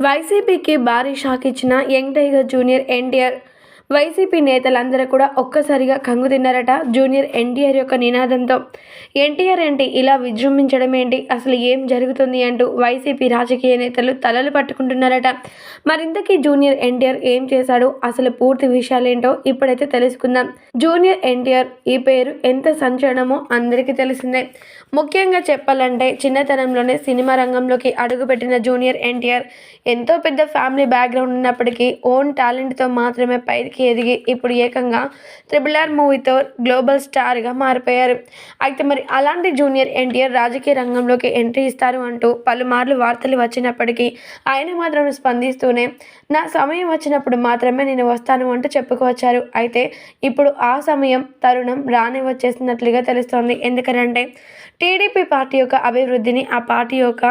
వైసీపీకి భారీ షాక్ ఇచ్చిన young tiger junior NTR YCP నేతలందరూ కూడా ఒక్కసారిగా కంగు తిన్నారట జూనియర్ ఎన్టీఆర్ యొక్క నినాదంతో. ఎన్టీఆర్ ఏంటి ఇలా విజృంభించడం ఏంటి? అసలు ఏం జరుగుతుంది అంటూ వైసీపీ రాజకీయ నేతలు తలలు పట్టుకుంటున్నారట. మరింతకీ జూనియర్ ఎన్టీఆర్ ఏం చేశాడు? అసలు పూర్తి విషయాలేంటో ఇప్పుడైతే తెలుసుకుందాం. జూనియర్ ఎన్టీఆర్ ఈ పేరు ఎంత సంచలనమో అందరికీ తెలిసిందే. ముఖ్యంగా చెప్పాలంటే చిన్నతనంలోనే సినిమా రంగంలోకి అడుగుపెట్టిన జూనియర్ ఎన్టీఆర్ ఎంతో పెద్ద ఫ్యామిలీ బ్యాక్గ్రౌండ్ ఉన్నప్పటికీ ఓన్ టాలెంట్తో మాత్రమే పైకి ఎదిగి ఇప్పుడు ఏకంగా త్రిబుల్ ఆర్ మూవీతో గ్లోబల్ స్టార్గా మారిపోయారు. అయితే మరి అలాంటి జూనియర్ ఎన్టీఆర్ రాజకీయ రంగంలోకి ఎంట్రీ ఇస్తారు అంటూ పలుమార్లు వార్తలు వచ్చినప్పటికీ ఆయన మాత్రం స్పందిస్తూనే నా సమయం వచ్చినప్పుడు మాత్రమే నేను వస్తాను అంటూ చెప్పుకొచ్చారు అయితే ఇప్పుడు ఆ సమయం తరుణం రాని వచ్చేసినట్లుగా తెలుస్తోంది. ఎందుకనంటే టీడీపీ పార్టీ యొక్క అభివృద్ధిని ఆ పార్టీ యొక్క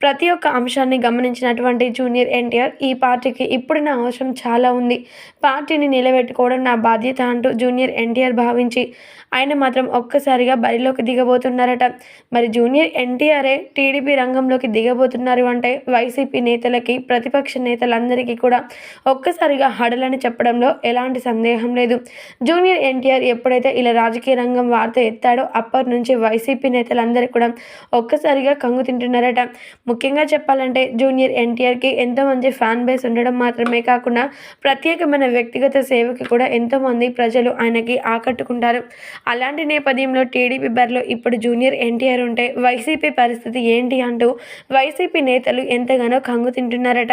ప్రతి ఒక్క అంశాన్ని గమనించినటువంటి జూనియర్ ఎన్టీఆర్ ఈ పార్టీకి ఇప్పుడు నా అవసరం చాలా ఉంది. పార్టీని నిలబెట్టుకోవడం నా బాధ్యత అంటూ జూనియర్ ఎన్టీఆర్ భావించి ఆయన మాత్రం ఒక్కసారిగా బరిలోకి దిగబోతున్నారట. మరి జూనియర్ ఎన్టీఆరే టీడీపీ రంగంలోకి దిగబోతున్నారు అంటే వైసీపీ నేతలకి ప్రతిపక్ష నేతలందరికీ కూడా ఒక్కసారిగా హడలని చెప్పడంలో ఎలాంటి సందేహం లేదు. జూనియర్ ఎన్టీఆర్ ఎప్పుడైతే ఇలా రాజకీయ రంగం వార్త ఎత్తాడో అప్పటి నుంచి వైసీపీ నేతలందరూ కూడా ఒక్కసారిగా కంగు తింటున్నారట. ముఖ్యంగా చెప్పాలంటే జూనియర్ ఎన్టీఆర్కి ఎంతో మంచి ఫ్యాన్ బేస్ ఉండడం మాత్రమే కాకుండా ప్రత్యేకమైన వ్యక్తిగత సేవకి కూడా ఎంతోమంది ప్రజలు ఆయనకి ఆకట్టుకుంటారు. అలాంటి నేపథ్యంలో టీడీపీ బరిలో ఇప్పుడు జూనియర్ ఎన్టీఆర్ ఉంటే వైసీపీ పరిస్థితి ఏంటి అంటూ వైసీపీ నేతలు ఎంతగానో కంగు తింటున్నారట.